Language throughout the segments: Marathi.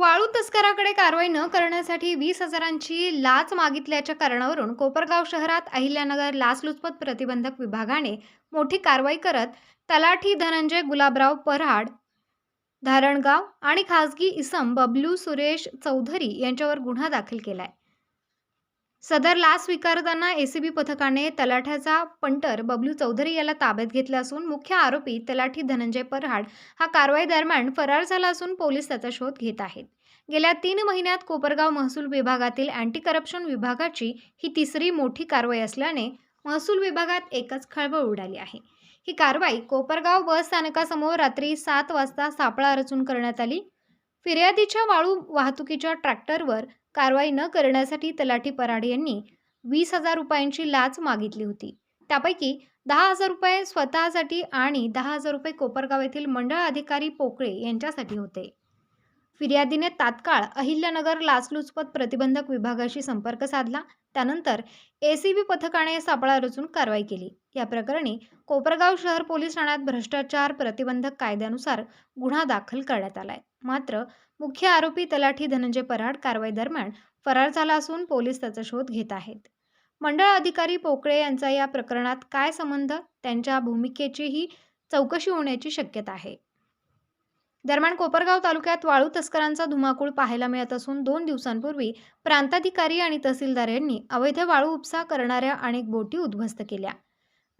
वाळू तस्कराकडे कारवाई न करण्यासाठी वीस हजारांची लाच मागितल्याच्या कारणावरून कोपरगाव शहरात अहिल्यानगर लाचलुचपत प्रतिबंधक विभागाने मोठी कारवाई करत तलाठी धनंजय गुलाबराव पराड धारणगाव आणि खासगी इसम बबलू सुरेश चौधरी यांच्यावर गुन्हा दाखल केलाय. सदर लाच स्वीकारताना एसीबी पथकाने तलाठ्याचा पंटर बबलू चौधरी याला ताब्यात घेतला असून मुख्य आरोपी तलाठी धनंजय परहाड हा कारवाई दरम्यान फरार झाला असून पोलीस त्याचा शोध घेत आहेत. गेल्या तीन महिन्यात कोपरगाव महसूल विभागातील अँटी करप्शन विभागाची ही तिसरी मोठी कारवाई असल्याने महसूल विभागात एकच खळबळ उडाली आहे. ही कारवाई कोपरगाव बस स्थानकासमोर रात्री सात वाजता सापळा रचून करण्यात आली. फिर्यादीच्या वाळू वाहतुकीच्या ट्रॅक्टरवर कारवाई न करण्यासाठी तलाठी पराड यांनी वीस हजार रुपयांची लाच मागितली होती. त्यापैकी दहा हजार रुपये स्वतःसाठी आणि दहा हजार रुपये कोपरगाव येथील मंडळ अधिकारी पोकळे यांच्यासाठी होते. फिर्यादीने तात्काळ अहिल्यानगर लाचलुचपत प्रतिबंधक विभागाशी संपर्क साधला. त्यानंतर एसीबी पथकाने सापळा रचून कारवाई केली. या प्रकरणी कोपरगाव शहर पोलीस ठाण्यात भ्रष्टाचार प्रतिबंधक कायद्यानुसार गुन्हा दाखल करण्यात आलाय. मात्र मुख्य आरोपी तलाठी धनंजय पराड कारवाई दरम्यान फरार झाला असून पोलीस त्याचा शोध घेत आहेत. मंडळ अधिकारी पोकळे यांचा या प्रकरणात काय संबंध? त्यांच्या भूमिकेचीही चौकशी होण्याची शक्यता आहे. दरम्यान कोपरगाव तालुक्यात वाळू तस्करांचा धुमाकूळ पाहायला मिळत असून दोन दिवसांपूर्वी प्रांताधिकारी आणि तहसीलदार यांनी अवैध वाळू उपसा करणाऱ्या अनेक बोटी उद्ध्वस्त केल्या.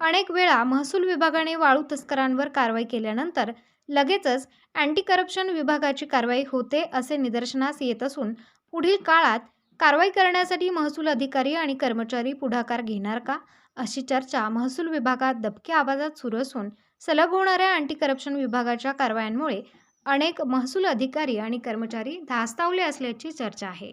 अनेक वेळा महसूल विभागाने वाळू तस्करांवर कारवाई केल्यानंतर लगेचच अँटी करप्शन विभागाची कारवाई होते असे निदर्शनास येत असून पुढील काळात कारवाई करण्यासाठी महसूल अधिकारी आणि कर्मचारी पुढाकार घेणार का? अशी चर्चा महसूल विभागात दबक्या आवाजात सुरू असून सलग होणाऱ्या अँटी करप्शन विभागाच्या कारवायांमुळे अनेक महसूल अधिकारी आणि कर्मचारी धास्तावले असल्याची चर्चा आहे.